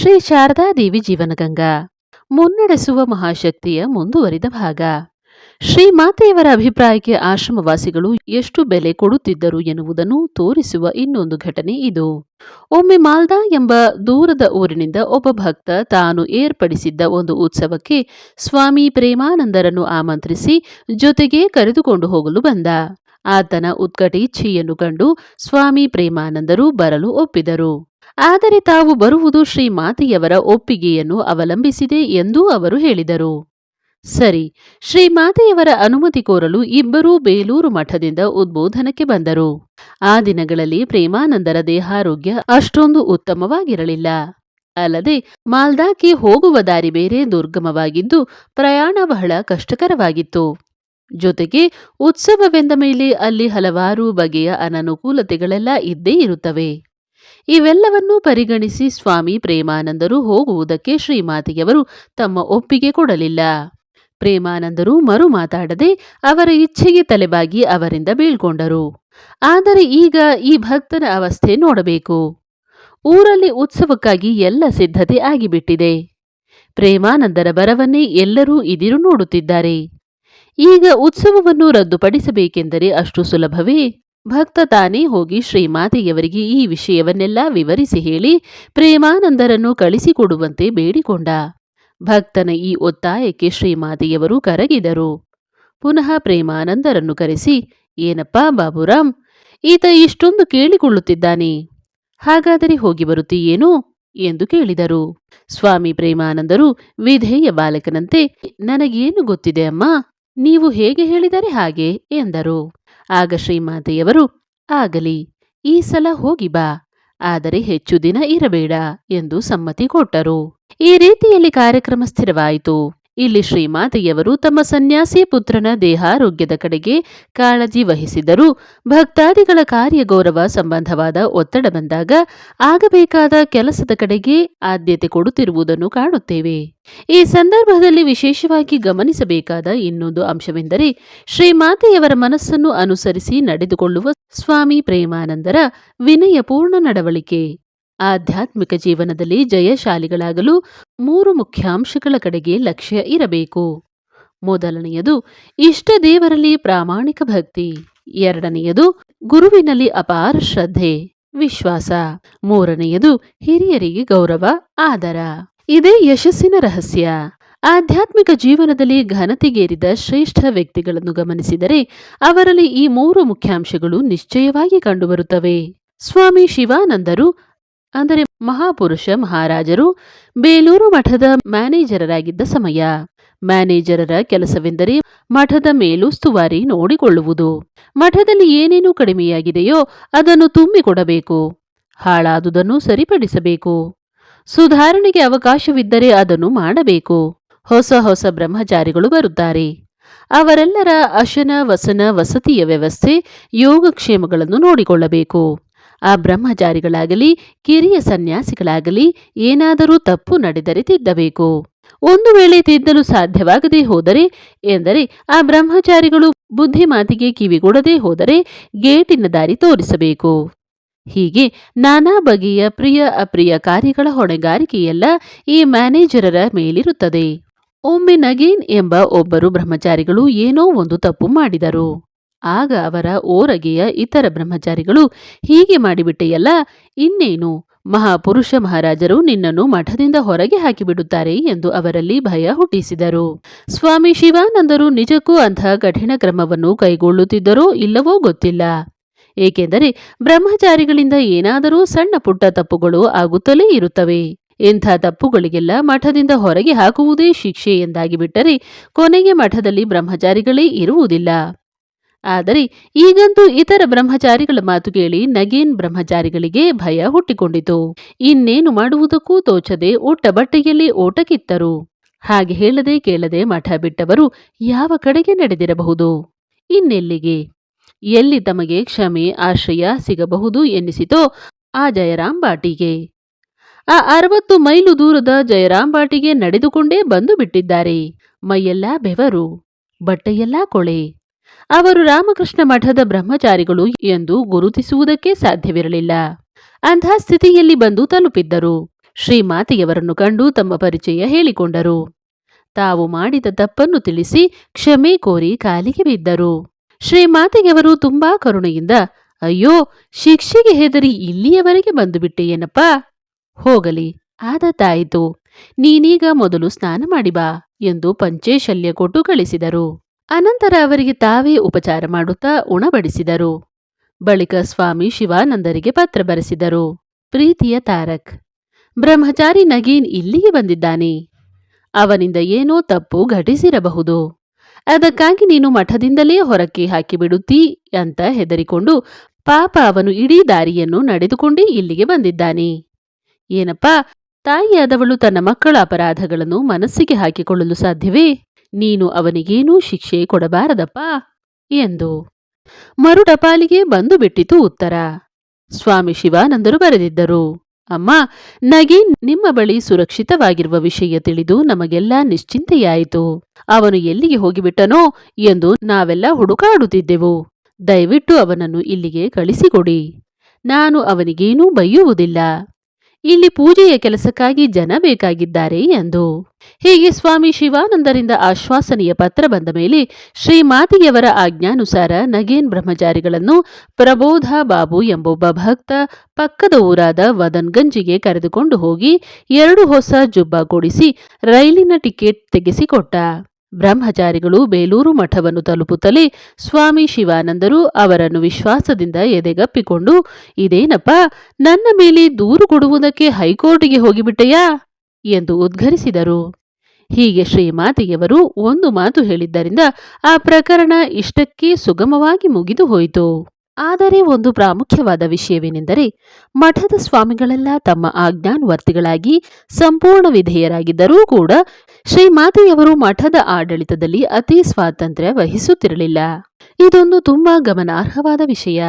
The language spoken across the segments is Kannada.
ಶ್ರೀ ಶಾರದಾದೇವಿ ಜೀವನಗಂಗಾ ಮುನ್ನಡೆಸುವ ಮಹಾಶಕ್ತಿಯ ಮುಂದುವರಿದ ಭಾಗ. ಶ್ರೀ ಮಾತೆಯವರ ಅಭಿಪ್ರಾಯಕ್ಕೆ ಆಶ್ರಮವಾಸಿಗಳು ಎಷ್ಟು ಬೆಲೆ ಕೊಡುತ್ತಿದ್ದರು ಎನ್ನುವುದನ್ನು ತೋರಿಸುವ ಇನ್ನೊಂದು ಘಟನೆ ಇದು. ಒಮ್ಮೆ ಮಾಲ್ದಾ ಎಂಬ ದೂರದ ಊರಿನಿಂದ ಒಬ್ಬ ಭಕ್ತ ತಾನು ಏರ್ಪಡಿಸಿದ್ದ ಒಂದು ಉತ್ಸವಕ್ಕೆ ಸ್ವಾಮಿ ಪ್ರೇಮಾನಂದರನ್ನು ಆಮಂತ್ರಿಸಿ ಜೊತೆಗೆ ಕರೆದುಕೊಂಡು ಹೋಗಲು ಬಂದ. ಆತನ ಉತ್ಕಟ ಇಚ್ಛೆಯನ್ನು ಕಂಡು ಸ್ವಾಮಿ ಪ್ರೇಮಾನಂದರು ಬರಲು ಒಪ್ಪಿದರು. ಆದರೆ ತಾವು ಬರುವುದು ಶ್ರೀ ಮಾತೆಯವರ ಒಪ್ಪಿಗೆಯನ್ನು ಅವಲಂಬಿಸಿದೆ ಎಂದೂ ಅವರು ಹೇಳಿದರು. ಸರಿ, ಶ್ರೀ ಮಾತೆಯವರ ಅನುಮತಿ ಕೋರಲು ಇಬ್ಬರೂ ಬೇಲೂರು ಮಠದಿಂದ ಉದ್ಬೋಧನಕ್ಕೆ ಬಂದರು. ಆ ದಿನಗಳಲ್ಲಿ ಪ್ರೇಮಾನಂದರ ದೇಹಾರೋಗ್ಯ ಅಷ್ಟೊಂದು ಉತ್ತಮವಾಗಿರಲಿಲ್ಲ. ಅಲ್ಲದೆ, ಮಾಲ್ದಾಕ್ಕೆ ಹೋಗುವ ದಾರಿ ಬೇರೆ ದುರ್ಗಮವಾಗಿದ್ದು ಪ್ರಯಾಣ ಬಹಳ ಕಷ್ಟಕರವಾಗಿತ್ತು. ಜೊತೆಗೆ, ಉತ್ಸವವೆಂದ ಮೇಲೆ ಅಲ್ಲಿ ಹಲವಾರು ಬಗೆಯ ಅನನುಕೂಲತೆಗಳೆಲ್ಲ ಇದ್ದೇ ಇರುತ್ತವೆ. ಇವೆಲ್ಲವನ್ನೂ ಪರಿಗಣಿಸಿ ಸ್ವಾಮಿ ಪ್ರೇಮಾನಂದರು ಹೋಗುವುದಕ್ಕೆ ಶ್ರೀಮಾತೆಯವರು ತಮ್ಮ ಒಪ್ಪಿಗೆ ಕೊಡಲಿಲ್ಲ. ಪ್ರೇಮಾನಂದರು ಮರು ಮಾತಾಡದೆ ಅವರ ಇಚ್ಛೆಗೆ ತಲೆಬಾಗಿ ಅವರಿಂದ ಬೀಳ್ಕೊಂಡರು. ಆದರೆ ಈಗ ಈ ಭಕ್ತರ ಅವಸ್ಥೆ ನೋಡಬೇಕು. ಊರಲ್ಲಿ ಉತ್ಸವಕ್ಕಾಗಿ ಎಲ್ಲ ಸಿದ್ಧತೆ ಆಗಿಬಿಟ್ಟಿದೆ. ಪ್ರೇಮಾನಂದರ ಬರವನ್ನೇ ಎಲ್ಲರೂ ಇದಿರು ನೋಡುತ್ತಿದ್ದಾರೆ. ಈಗ ಉತ್ಸವವನ್ನು ರದ್ದುಪಡಿಸಬೇಕೆಂದರೆ ಅಷ್ಟು ಸುಲಭವೇ? ಭಕ್ತ ತಾನೇ ಹೋಗಿ ಶ್ರೀಮಾತೆಯವರಿಗೆ ಈ ವಿಷಯವನ್ನೆಲ್ಲ ವಿವರಿಸಿ ಹೇಳಿ ಪ್ರೇಮಾನಂದರನ್ನು ಕಳಿಸಿಕೊಡುವಂತೆ ಬೇಡಿಕೊಂಡ. ಭಕ್ತನ ಈ ಒತ್ತಾಯಕ್ಕೆ ಶ್ರೀಮಾತೆಯವರು ಕರಗಿದರು. ಪುನಃ ಪ್ರೇಮಾನಂದರನ್ನು ಕರೆಸಿ, ಏನಪ್ಪಾ ಬಾಬುರಾಮ್, ಈತ ಇಷ್ಟೊಂದು ಕೇಳಿಕೊಳ್ಳುತ್ತಿದ್ದಾನೆ. ಹಾಗಾದರೆ ಹೋಗಿ ಬರುತ್ತೀಯೇನು? ಎಂದು ಕೇಳಿದರು. ಸ್ವಾಮಿ ಪ್ರೇಮಾನಂದರು, ವಿಧೇಯ ಬಾಲಕನಂತೆ ನನಗೇನು ಗೊತ್ತಿದೆ ಅಮ್ಮ? ನೀವು ಹೇಗೆ ಹೇಳಿದರೆ ಹಾಗೆ, ಎಂದರು. ಆಗ ಶ್ರೀಮಾತೆಯವರು, ಆಗಲಿ, ಈ ಸಲ ಹೋಗಿ ಬಾ, ಆದರೆ ಹೆಚ್ಚು ದಿನ ಇರಬೇಡ ಎಂದು ಸಮ್ಮತಿ ಕೊಟ್ಟರು. ಈ ರೀತಿಯಲ್ಲಿ ಕಾರ್ಯಕ್ರಮ ಸ್ಥಿರವಾಯಿತು. ಇಲ್ಲಿ ಶ್ರೀಮಾತೆಯವರು ತಮ್ಮ ಸನ್ಯಾಸಿ ಪುತ್ರನ ದೇಹಾರೋಗ್ಯದ ಕಡೆಗೆ ಕಾಳಜಿ ವಹಿಸಿದರು. ಭಕ್ತಾದಿಗಳ ಕಾರ್ಯಗೌರವ ಸಂಬಂಧವಾದ ಒತ್ತಡ ಬಂದಾಗ ಆಗಬೇಕಾದ ಕೆಲಸದ ಕಡೆಗೆ ಆದ್ಯತೆ ಕೊಡುತ್ತಿರುವುದನ್ನು ಕಾಣುತ್ತೇವೆ. ಈ ಸಂದರ್ಭದಲ್ಲಿ ವಿಶೇಷವಾಗಿ ಗಮನಿಸಬೇಕಾದ ಇನ್ನೊಂದು ಅಂಶವೆಂದರೆ ಶ್ರೀಮಾತೆಯವರ ಮನಸ್ಸನ್ನು ಅನುಸರಿಸಿ ನಡೆದುಕೊಳ್ಳುವ ಸ್ವಾಮಿ ಪ್ರೇಮಾನಂದರ ವಿನಯಪೂರ್ಣ ನಡವಳಿಕೆ. ಆಧ್ಯಾತ್ಮಿಕ ಜೀವನದಲ್ಲಿ ಜಯಶಾಲಿಗಳಾಗಲು ಮೂರು ಮುಖ್ಯಾಂಶಗಳ ಕಡೆಗೆ ಲಕ್ಷ್ಯ ಇರಬೇಕು. ಮೊದಲನೆಯದು, ಇಷ್ಟ ದೇವರಲ್ಲಿ ಪ್ರಾಮಾಣಿಕ ಭಕ್ತಿ. ಎರಡನೆಯದು, ಗುರುವಿನಲ್ಲಿ ಅಪಾರ ಶ್ರದ್ಧೆ, ವಿಶ್ವಾಸ. ಮೂರನೆಯದು, ಹಿರಿಯರಿಗೆ ಗೌರವ, ಆದರ. ಇದೇ ಯಶಸ್ಸಿನ ರಹಸ್ಯ. ಆಧ್ಯಾತ್ಮಿಕ ಜೀವನದಲ್ಲಿ ಘನತೆಗೇರಿದ ಶ್ರೇಷ್ಠ ವ್ಯಕ್ತಿಗಳನ್ನು ಗಮನಿಸಿದರೆ ಅವರಲ್ಲಿ ಈ ಮೂರು ಮುಖ್ಯಾಂಶಗಳು ನಿಶ್ಚಯವಾಗಿ ಕಂಡುಬರುತ್ತವೆ. ಸ್ವಾಮಿ ಶಿವಾನಂದರು ಅಂದರೆ ಮಹಾಪುರುಷ ಮಹಾರಾಜರು ಬೇಲೂರು ಮಠದ ಮ್ಯಾನೇಜರರಾಗಿದ್ದ ಸಮಯ. ಮ್ಯಾನೇಜರರ ಕೆಲಸವೆಂದರೆ ಮಠದ ಮೇಲುಸ್ತುವಾರಿ ನೋಡಿಕೊಳ್ಳುವುದು. ಮಠದಲ್ಲಿ ಏನೇನು ಕಡಿಮೆಯಾಗಿದೆಯೋ ಅದನ್ನು ತುಂಬಿಕೊಡಬೇಕು. ಹಾಳಾದುದನ್ನು ಸರಿಪಡಿಸಬೇಕು. ಸುಧಾರಣೆಗೆ ಅವಕಾಶವಿದ್ದರೆ ಅದನ್ನು ಮಾಡಬೇಕು. ಹೊಸ ಹೊಸ ಬ್ರಹ್ಮಚಾರಿಗಳು ಬರುತ್ತಾರೆ. ಅವರೆಲ್ಲರ ಅಶನ ವಸನ ವಸತಿಯ ವ್ಯವಸ್ಥೆ ಯೋಗಕ್ಷೇಮಗಳನ್ನು ನೋಡಿಕೊಳ್ಳಬೇಕು. ಆ ಬ್ರಹ್ಮಚಾರಿಗಳಾಗಲಿ, ಕಿರಿಯ ಸನ್ಯಾಸಿಗಳಾಗಲಿ ಏನಾದರೂ ತಪ್ಪು ನಡೆದರೆ ತಿದ್ದಬೇಕು. ಒಂದು ವೇಳೆ ತಿದ್ದಲು ಸಾಧ್ಯವಾಗದೇ ಹೋದರೆ, ಎಂದರೆ ಆ ಬ್ರಹ್ಮಚಾರಿಗಳು ಬುದ್ಧಿಮಾತಿಗೆ ಕಿವಿಗೊಡದೇ ಹೋದರೆ ಗೇಟಿನ ದಾರಿ ತೋರಿಸಬೇಕು. ಹೀಗೆ ನಾನಾ ಬಗೆಯ ಪ್ರಿಯ ಅಪ್ರಿಯ ಕಾರ್ಯಗಳ ಹೊಣೆಗಾರಿಕೆಯೆಲ್ಲ ಈ ಮ್ಯಾನೇಜರರ ಮೇಲಿರುತ್ತದೆ. ಒಮ್ಮೆ ನಗೀನ್ ಎಂಬ ಒಬ್ಬರು ಬ್ರಹ್ಮಚಾರಿಗಳು ಏನೋ ಒಂದು ತಪ್ಪು ಮಾಡಿದರು. ಆಗ ಅವರ ಓರಗೆಯ ಇತರ ಬ್ರಹ್ಮಚಾರಿಗಳು, ಹೀಗೆ ಮಾಡಿಬಿಟ್ಟೆಯಲ್ಲ, ಇನ್ನೇನು? ಮಹಾಪುರುಷ ಮಹಾರಾಜರು ನಿನ್ನನ್ನು ಮಠದಿಂದ ಹೊರಗೆ ಹಾಕಿಬಿಡುತ್ತಾರೆ ಎಂದು ಅವರಲ್ಲಿ ಭಯ ಹುಟ್ಟಿಸಿದರು. ಸ್ವಾಮಿ ಶಿವಾನಂದರು ನಿಜಕ್ಕೂ ಅಂತಹ ಕಠಿಣ ಕ್ರಮವನ್ನು ಕೈಗೊಳ್ಳುತ್ತಿದ್ದರೋ ಇಲ್ಲವೋ ಗೊತ್ತಿಲ್ಲ. ಏಕೆಂದರೆ ಬ್ರಹ್ಮಚಾರಿಗಳಿಂದ ಏನಾದರೂ ಸಣ್ಣ ಪುಟ್ಟ ತಪ್ಪುಗಳು ಆಗುತ್ತಲೇ ಇರುತ್ತವೆ. ಇಂಥ ತಪ್ಪುಗಳಿಗೆಲ್ಲ ಮಠದಿಂದ ಹೊರಗೆ ಹಾಕುವುದೇ ಶಿಕ್ಷೆ ಎಂದಾಗಿಬಿಟ್ಟರೆ ಕೊನೆಗೆ ಮಠದಲ್ಲಿ ಬ್ರಹ್ಮಚಾರಿಗಳೇ ಇರುವುದಿಲ್ಲ. ಆದರೆ ಈಗಂತೂ ಇತರ ಬ್ರಹ್ಮಚಾರಿಗಳ ಮಾತು ಕೇಳಿ ನಗೇನ್ ಬ್ರಹ್ಮಚಾರಿಗಳಿಗೆ ಭಯ ಹುಟ್ಟಿಕೊಂಡಿತು. ಇನ್ನೇನು ಮಾಡುವುದಕ್ಕೂ ತೋಚದೆ ಒಟ್ಟ ಬಟ್ಟೆಯಲ್ಲಿ ಓಟಕ್ಕಿತ್ತರು. ಕಿತ್ತರು ಹಾಗೆ ಹೇಳದೆ ಕೇಳದೆ ಮಠ ಬಿಟ್ಟವರು ಯಾವ ಕಡೆಗೆ ನಡೆದಿರಬಹುದು? ಇನ್ನೆಲ್ಲಿಗೆ? ಎಲ್ಲಿ ತಮಗೆ ಕ್ಷಮೆ, ಆಶ್ರಯ ಸಿಗಬಹುದು ಎನ್ನಿಸಿತೋ ಆ ಜಯರಾಮ್ ಬಾಟಿಗೆ ಆ ಅರವತ್ತು ಮೈಲು ದೂರದ ಜಯರಾಮ್ ಬಾಟಿಗೆ ನಡೆದುಕೊಂಡೇ ಬಂದು ಬಿಟ್ಟಿದ್ದಾರೆ. ಮೈಯೆಲ್ಲ ಬೆವರು, ಬಟ್ಟೆಯೆಲ್ಲ ಕೊಳೆ. ಅವರು ರಾಮಕೃಷ್ಣ ಮಠದ ಬ್ರಹ್ಮಚಾರಿಗಳು ಎಂದು ಗುರುತಿಸುವುದಕ್ಕೆ ಸಾಧ್ಯವಿರಲಿಲ್ಲ. ಅಂಥ ಸ್ಥಿತಿಯಲ್ಲಿ ಬಂದು ತಲುಪಿದ್ದರು. ಶ್ರೀಮಾತೆಯವರನ್ನು ಕಂಡು ತಮ್ಮ ಪರಿಚಯ ಹೇಳಿಕೊಂಡರು. ತಾವು ಮಾಡಿದ ತಪ್ಪನ್ನು ತಿಳಿಸಿ ಕ್ಷಮೆ ಕೋರಿ ಕಾಲಿಗೆ ಬಿದ್ದರು. ಶ್ರೀಮಾತೆಯವರು ತುಂಬಾ ಕರುಣೆಯಿಂದ, ಅಯ್ಯೋ, ಶಿಕ್ಷೆಗೆ ಹೆದರಿ ಇಲ್ಲಿಯವರೆಗೆ ಬಂದುಬಿಟ್ಟೆ ಏನಪ್ಪ? ಹೋಗಲಿ ಆದತ್ತಾಯಿತು ನೀನೀಗ ಮೊದಲು ಸ್ನಾನ ಮಾಡಿ ಬಾ ಎಂದು ಪಂಚೇಶಲ್ಯ ಕೊಟ್ಟು ಕಳಿಸಿದರು. ಅನಂತರ ಅವರಿಗೆ ತಾವೇ ಉಪಚಾರ ಮಾಡುತ್ತಾ ಉಣಬಡಿಸಿದರು. ಬಳಿಕ ಸ್ವಾಮಿ ಶಿವಾನಂದರಿಗೆ ಪತ್ರ ಬರೆಸಿದರು. ಪ್ರೀತಿಯ ತಾರಕ್, ಬ್ರಹ್ಮಚಾರಿ ನಗೀನ್ ಇಲ್ಲಿಗೆ ಬಂದಿದ್ದಾನೆ. ಅವನಿಂದ ಏನೋ ತಪ್ಪು ಘಟಿಸಿರಬಹುದು. ಅದಕ್ಕಾಗಿ ನೀನು ಮಠದಿಂದಲೇ ಹೊರಕ್ಕೆ ಹಾಕಿಬಿಡುತ್ತೀ ಅಂತ ಹೆದರಿಕೊಂಡು ಪಾಪ ಅವನು ಇಡೀ ದಾರಿಯನ್ನು ನಡೆದುಕೊಂಡೇ ಇಲ್ಲಿಗೆ ಬಂದಿದ್ದಾನೆ. ಏನಪ್ಪಾ, ತಾಯಿಯಾದವಳು ತನ್ನ ಮಕ್ಕಳ ಅಪರಾಧಗಳನ್ನು ಮನಸ್ಸಿಗೆ ಹಾಕಿಕೊಳ್ಳಲು ಸಾಧ್ಯವೇ? ನೀನು ಅವನಿಗೇನೂ ಶಿಕ್ಷೆ ಕೊಡಬಾರದಪ್ಪ ಎಂದು ಮರುಡಪಾಲಿಗೆ ಬಂದು ಬಿಟ್ಟಿತು ಉತ್ತರ. ಸ್ವಾಮಿ ಶಿವಾನಂದರು ಬರೆದಿದ್ದರು, ಅಮ್ಮ ನಗೀನ್ ನಿಮ್ಮ ಬಳಿ ಸುರಕ್ಷಿತವಾಗಿರುವ ವಿಷಯ ತಿಳಿದು ನಮಗೆಲ್ಲ ನಿಶ್ಚಿಂತೆಯಾಯಿತು. ಅವನು ಎಲ್ಲಿಗೆ ಹೋಗಿಬಿಟ್ಟನೋ ಎಂದು ನಾವೆಲ್ಲ ಹುಡುಕಾಡುತ್ತಿದ್ದೆವು. ದಯವಿಟ್ಟು ಅವನನ್ನು ಇಲ್ಲಿಗೆ ಕಳಿಸಿಕೊಡಿ. ನಾನು ಅವನಿಗೇನೂ ಬೈಯುವುದಿಲ್ಲ. ಇಲ್ಲಿ ಪೂಜೆಯ ಕೆಲಸಕ್ಕಾಗಿ ಜನ ಬೇಕಾಗಿದ್ದಾರೆ ಎಂದು. ಹೀಗೆ ಸ್ವಾಮಿ ಶಿವಾನಂದರಿಂದ ಆಶ್ವಾಸನೆಯ ಪತ್ರ ಬಂದ ಮೇಲೆ ಶ್ರೀಮಾತಿಯವರ ಆಜ್ಞಾನುಸಾರ ನಗೇನ್ ಬ್ರಹ್ಮಚಾರಿಗಳನ್ನು ಪ್ರಬೋಧ ಬಾಬು ಎಂಬೊಬ್ಬ ಭಕ್ತ ಪಕ್ಕದ ಊರಾದ ವದನ್ಗಂಜಿಗೆ ಕರೆದುಕೊಂಡು ಹೋಗಿ ಎರಡು ಹೊಸ ಜುಬ್ಬ ಕೊಡಿಸಿ ರೈಲಿನ ಟಿಕೆಟ್ ತೆಗೆಸಿಕೊಟ್ಟ. ಬ್ರಹ್ಮಚಾರಿಗಳು ಬೇಲೂರು ಮಠವನ್ನು ತಲುಪುತ್ತಲೇ ಸ್ವಾಮಿ ಶಿವಾನಂದರು ಅವರನ್ನು ವಿಶ್ವಾಸದಿಂದ ಎದೆಗಪ್ಪಿಕೊಂಡು, ಇದೇನಪ್ಪ, ನನ್ನ ಮೇಲೆ ದೂರು ಕೊಡುವುದಕ್ಕೆ ಹೈಕೋರ್ಟಿಗೆ ಹೋಗಿಬಿಟ್ಟೆಯಾ? ಎಂದು ಉದ್ಘರಿಸಿದರು. ಹೀಗೆ ಶ್ರೀಮಾತೆಯವರು ಒಂದು ಮಾತು ಹೇಳಿದ್ದರಿಂದ ಆ ಪ್ರಕರಣ ಇಷ್ಟಕ್ಕೆ ಸುಗಮವಾಗಿ ಮುಗಿದು ಹೋಯಿತು. ಆದರೆ ಒಂದು ಪ್ರಾಮುಖ್ಯವಾದ ವಿಷಯವೇನೆಂದರೆ ಮಠದ ಸ್ವಾಮಿಗಳೆಲ್ಲ ತಮ್ಮ ಆಜ್ಞಾನುವರ್ತಿಗಳಾಗಿ ಸಂಪೂರ್ಣ ವಿಧೇಯರಾಗಿದ್ದರೂ ಕೂಡ ಶ್ರೀಮಾತೆಯವರು ಮಠದ ಆಡಳಿತದಲ್ಲಿ ಅತಿ ಸ್ವಾತಂತ್ರ್ಯ ವಹಿಸುತ್ತಿರಲಿಲ್ಲ. ಇದೊಂದು ತುಂಬಾ ಗಮನಾರ್ಹವಾದ ವಿಷಯ.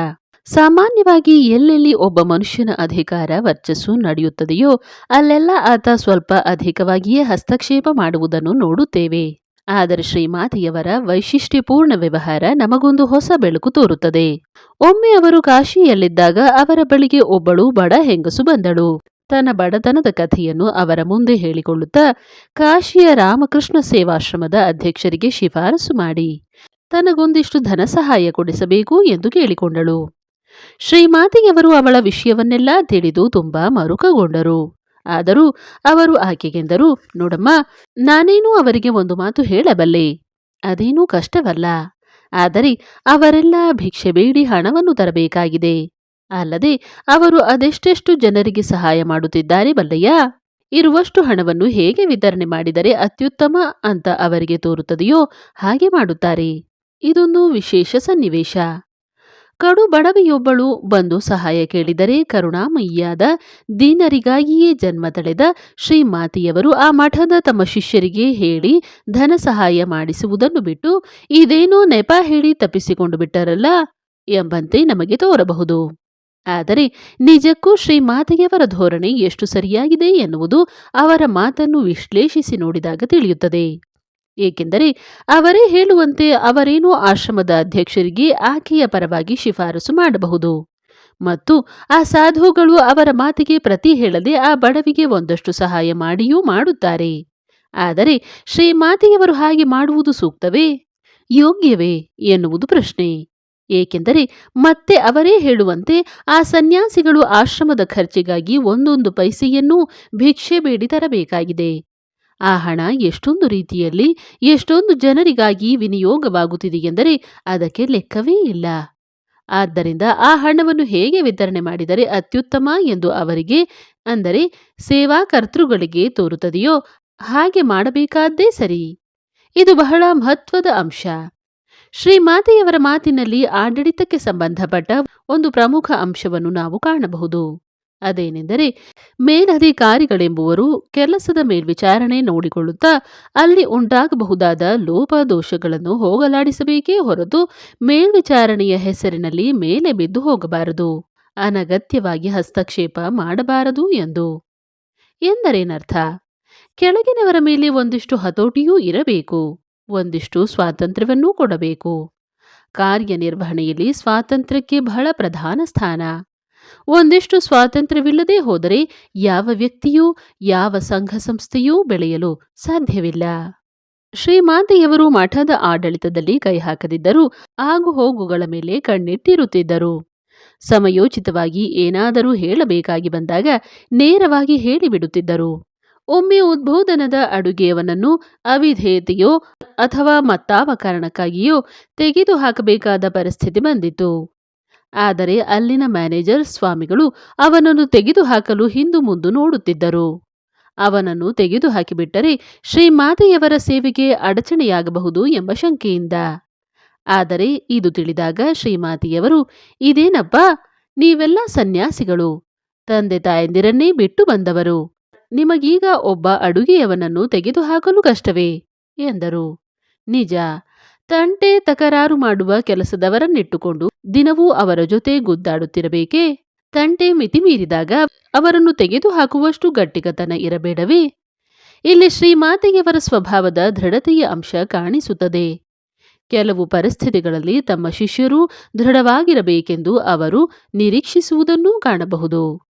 ಸಾಮಾನ್ಯವಾಗಿ ಎಲ್ಲೆಲ್ಲಿ ಒಬ್ಬ ಮನುಷ್ಯನ ಅಧಿಕಾರ ವರ್ಚಸ್ಸು ನಡೆಯುತ್ತದೆಯೋ ಅಲ್ಲೆಲ್ಲ ಆತ ಸ್ವಲ್ಪ ಅಧಿಕವಾಗಿಯೇ ಹಸ್ತಕ್ಷೇಪ ಮಾಡುವುದನ್ನು ನೋಡುತ್ತೇವೆ. ಆದರೆ ಶ್ರೀಮಾತೆಯವರ ವೈಶಿಷ್ಟ್ಯಪೂರ್ಣ ವ್ಯವಹಾರ ನಮಗೊಂದು ಹೊಸ ಬೆಳಕು ತೋರುತ್ತದೆ. ಒಮ್ಮೆ ಅವರು ಕಾಶಿಯಲ್ಲಿದ್ದಾಗ ಅವರ ಬಳಿಗೆ ಒಬ್ಬಳು ಬಡ ಹೆಂಗಸು ಬಂದಳು. ತನ್ನ ಬಡತನದ ಕಥೆಯನ್ನು ಅವರ ಮುಂದೆ ಹೇಳಿಕೊಳ್ಳುತ್ತಾ ಕಾಶಿಯ ರಾಮಕೃಷ್ಣ ಸೇವಾಶ್ರಮದ ಅಧ್ಯಕ್ಷರಿಗೆ ಶಿಫಾರಸು ಮಾಡಿ. ತನಗೊಂದಿಷ್ಟು ಧನ ಸಹಾಯ ಕೊಡಿಸಬೇಕು ಎಂದು ಕೇಳಿಕೊಂಡಳು. ಶ್ರೀಮಾತೆಯವರು ಅವಳ ವಿಷಯವನ್ನೆಲ್ಲ ತಿಳಿದು ತುಂಬಾ ಮರುಕಗೊಂಡರು. ಆದರೂ ಅವರು ಆಕೆಗೆಂದರು, ನೋಡಮ್ಮ, ನಾನೇನೂ ಅವರಿಗೆ ಒಂದು ಮಾತು ಹೇಳಬಲ್ಲೆ. ಅದೇನೂ ಕಷ್ಟವಲ್ಲ. ಆದರೆ ಅವರೆಲ್ಲ ಭಿಕ್ಷೆ ಬೇಡಿ ಹಣವನ್ನು ತರಬೇಕಾಗಿದೆ. ಅಲ್ಲದೆ ಅವರು ಅದೆಷ್ಟೆಷ್ಟು ಜನರಿಗೆ ಸಹಾಯ ಮಾಡುತ್ತಿದ್ದಾರೆ ಬಲ್ಲಯ್ಯ ಇರುವಷ್ಟು ಹಣವನ್ನು ಹೇಗೆ ವಿತರಣೆ ಮಾಡಿದರೆ ಅತ್ಯುತ್ತಮ ಅಂತ ಅವರಿಗೆ ತೋರುತ್ತದೆಯೋ ಹಾಗೆ ಮಾಡುತ್ತಾರೆ. ಇದೊಂದು ವಿಶೇಷ ಸನ್ನಿವೇಶ. ಕಡು ಬಡವಿಯೊಬ್ಬಳು ಬಂದು ಸಹಾಯ ಕೇಳಿದರೆ ಕರುಣಾಮಯಿಯಾದ ದೀನರಿಗಾಗಿಯೇ ಜನ್ಮ ತಳೆದ ಶ್ರೀಮಾತಿಯವರು ಆ ಮಠದ ತಮ್ಮ ಶಿಷ್ಯರಿಗೆ ಹೇಳಿ ಧನ ಸಹಾಯ ಮಾಡಿಸುವುದನ್ನು ಬಿಟ್ಟು, ಇದೇನೋ ನೆಪ ಹೇಳಿ ತಪ್ಪಿಸಿಕೊಂಡು ಬಿಟ್ಟರಲ್ಲ ಎಂಬಂತೆ ನಮಗೆ ತೋರಬಹುದು. ಆದರೆ ನಿಜಕ್ಕೂ ಶ್ರೀಮಾತೆಯವರ ಧೋರಣೆ ಎಷ್ಟು ಸರಿಯಾಗಿದೆ ಎನ್ನುವುದು ಅವರ ಮಾತನ್ನು ವಿಶ್ಲೇಷಿಸಿ ನೋಡಿದಾಗ ತಿಳಿಯುತ್ತದೆ. ಏಕೆಂದರೆ ಅವರೇ ಹೇಳುವಂತೆ ಅವರೇನೋ ಆಶ್ರಮದ ಅಧ್ಯಕ್ಷರಿಗೆ ಆಕೆಯ ಪರವಾಗಿ ಶಿಫಾರಸು ಮಾಡಬಹುದು. ಮತ್ತು ಆ ಸಾಧುಗಳು ಅವರ ಮಾತಿಗೆ ಪ್ರತಿ ಹೇಳದೆ ಆ ಬಡವಿಗೆ ಒಂದಷ್ಟು ಸಹಾಯ ಮಾಡಿಯೂ ಮಾಡುತ್ತಾರೆ. ಆದರೆ ಶ್ರೀಮಾತೆಯವರು ಹಾಗೆ ಮಾಡುವುದು ಸೂಕ್ತವೇ? ಯೋಗ್ಯವೇ ಎನ್ನುವುದು ಪ್ರಶ್ನೆ. ಏಕೆಂದರೆ ಮತ್ತೆ ಅವರೇ ಹೇಳುವಂತೆ ಆ ಸನ್ಯಾಸಿಗಳು ಆಶ್ರಮದ ಖರ್ಚಿಗಾಗಿ ಒಂದೊಂದು ಪೈಸೆಯನ್ನೂ ಭಿಕ್ಷೆ ಬೇಡಿ ತರಬೇಕಾಗಿದೆ. ಆ ಹಣ ಎಷ್ಟೊಂದು ರೀತಿಯಲ್ಲಿ ಎಷ್ಟೊಂದು ಜನರಿಗಾಗಿ ವಿನಿಯೋಗವಾಗುತ್ತಿದೆ ಎಂದರೆ ಅದಕ್ಕೆ ಲೆಕ್ಕವೇ ಇಲ್ಲ. ಆದ್ದರಿಂದ ಆ ಹಣವನ್ನು ಹೇಗೆ ವಿತರಣೆ ಮಾಡಿದರೆ ಅತ್ಯುತ್ತಮ ಎಂದು ಅವರಿಗೆ, ಅಂದರೆ ಸೇವಾಕರ್ತೃಗಳಿಗೆ ತೋರುತ್ತದೆಯೋ ಹಾಗೆ ಮಾಡಬೇಕಾದ್ದೇ ಸರಿ. ಇದು ಬಹಳ ಮಹತ್ವದ ಅಂಶ. ಶ್ರೀಮಾತೆಯವರ ಮಾತಿನಲ್ಲಿ ಆಡಳಿತಕ್ಕೆ ಸಂಬಂಧಪಟ್ಟ ಒಂದು ಪ್ರಮುಖ ಅಂಶವನ್ನು ನಾವು ಕಾಣಬಹುದು. ಅದೇನೆಂದರೆ ಮೇಲಧಿಕಾರಿಗಳೆಂಬುವರು ಕೆಲಸದ ಮೇಲ್ವಿಚಾರಣೆ ನೋಡಿಕೊಳ್ಳುತ್ತಾ ಅಲ್ಲಿ ಉಂಟಾಗಬಹುದಾದ ಲೋಪದೋಷಗಳನ್ನು ಹೋಗಲಾಡಿಸಬೇಕೇ ಹೊರತು ಮೇಲ್ವಿಚಾರಣೆಯ ಹೆಸರಿನಲ್ಲಿ ಮೇಲೆ ಬಿದ್ದು ಹೋಗಬಾರದು, ಅನಗತ್ಯವಾಗಿ ಹಸ್ತಕ್ಷೇಪ ಮಾಡಬಾರದು ಎಂದು. ಎಂದರೇನರ್ಥ? ಕೆಳಗಿನವರ ಮೇಲೆ ಒಂದಿಷ್ಟು ಹತೋಟಿಯೂ ಇರಬೇಕು, ಒಂದಿಷ್ಟು ಸ್ವಾತಂತ್ರ್ಯವನ್ನೂ ಕೊಡಬೇಕು. ಕಾರ್ಯನಿರ್ವಹಣೆಯಲ್ಲಿ ಸ್ವಾತಂತ್ರ್ಯಕ್ಕೆ ಬಹಳ ಪ್ರಧಾನ ಸ್ಥಾನ. ಒಂದಿಷ್ಟು ಸ್ವಾತಂತ್ರ್ಯವಿಲ್ಲದೆ ಹೋದರೆ ಯಾವ ವ್ಯಕ್ತಿಯೂ, ಯಾವ ಸಂಘ ಸಂಸ್ಥೆಯೂ ಬೆಳೆಯಲು ಸಾಧ್ಯವಿಲ್ಲ. ಶ್ರೀಮಾತೆಯವರು ಮಠದ ಆಡಳಿತದಲ್ಲಿ ಕೈ ಹಾಕದಿದ್ದರೂ ಆಗು ಹೋಗುಗಳ ಮೇಲೆ ಕಣ್ಣಿಟ್ಟಿರುತ್ತಿದ್ದರು. ಸಮಯೋಚಿತವಾಗಿ ಏನಾದರೂ ಹೇಳಬೇಕಾಗಿ ಬಂದಾಗ ನೇರವಾಗಿ ಹೇಳಿಬಿಡುತ್ತಿದ್ದರು. ಒಮ್ಮೆ ಉದ್ಬೋಧನದ ಅಡುಗೆಯವನನ್ನು ಅವಿಧೇಯತೆಯೋ ಅಥವಾ ಮತ್ತಾವ ಕಾರಣಕ್ಕಾಗಿಯೋ ತೆಗೆದುಹಾಕಬೇಕಾದ ಪರಿಸ್ಥಿತಿ ಬಂದಿತು ಆದರೆ ಅಲ್ಲಿನ ಮ್ಯಾನೇಜರ್ ಸ್ವಾಮಿಗಳು ಅವನನ್ನು ತೆಗೆದುಹಾಕಲು ಹಿಂದು ಮುಂದು ನೋಡುತ್ತಿದ್ದರು. ಅವನನ್ನು ತೆಗೆದುಹಾಕಿಬಿಟ್ಟರೆ ಶ್ರೀಮಾತೆಯವರ ಸೇವೆಗೆ ಅಡಚಣೆಯಾಗಬಹುದು ಎಂಬ ಶಂಕೆಯಿಂದ. ಆದರೆ ಇದು ತಿಳಿದಾಗ ಶ್ರೀಮಾತೆಯವರು ಇದೇನಪ್ಪ, ನೀವೆಲ್ಲ ಸನ್ಯಾಸಿಗಳು. ತಂದೆ ತಾಯಂದಿರನ್ನೇ ಬಿಟ್ಟು ಬಂದವರು. ನಿಮಗೀಗ ಒಬ್ಬ ಅಡುಗೆಯವನನ್ನು ತೆಗೆದುಹಾಕಲು ಕಷ್ಟವೇ? ಎಂದರು. ನಿಜ ತಂಟೆ ತಕರಾರು ಮಾಡುವ ಕೆಲಸದವರನ್ನಿಟ್ಟುಕೊಂಡು ದಿನವೂ ಅವರ ಜೊತೆ ಗುದ್ದಾಡುತ್ತಿರಬೇಕೆ? ತಂಟೆ ಮಿತಿಮೀರಿದಾಗ ಅವರನ್ನು ತೆಗೆದುಹಾಕುವಷ್ಟು ಗಟ್ಟಿಗತನ ಇರಬೇಡವೇ? ಇಲ್ಲಿ ಶ್ರೀಮಾತೆಯವರ ಸ್ವಭಾವದ ದೃಢತೆಯ ಅಂಶ ಕಾಣಿಸುತ್ತದೆ. ಕೆಲವು ಪರಿಸ್ಥಿತಿಗಳಲ್ಲಿ ತಮ್ಮ ಶಿಷ್ಯರು ದೃಢವಾಗಿರಬೇಕೆಂದು ಅವರು ನಿರೀಕ್ಷಿಸುವುದನ್ನೂ ಕಾಣಬಹುದು.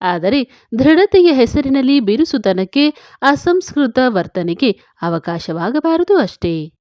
ಆದರೆ ದೃಢತೆಯ ಹೆಸರಿನಲ್ಲಿ ಬಿರುಸುತನಕ್ಕೆ ಅಸಂಸ್ಕೃತ ವರ್ತನೆಗೆ ಅವಕಾಶವಾಗಬಾರದು ಅಷ್ಟೇ.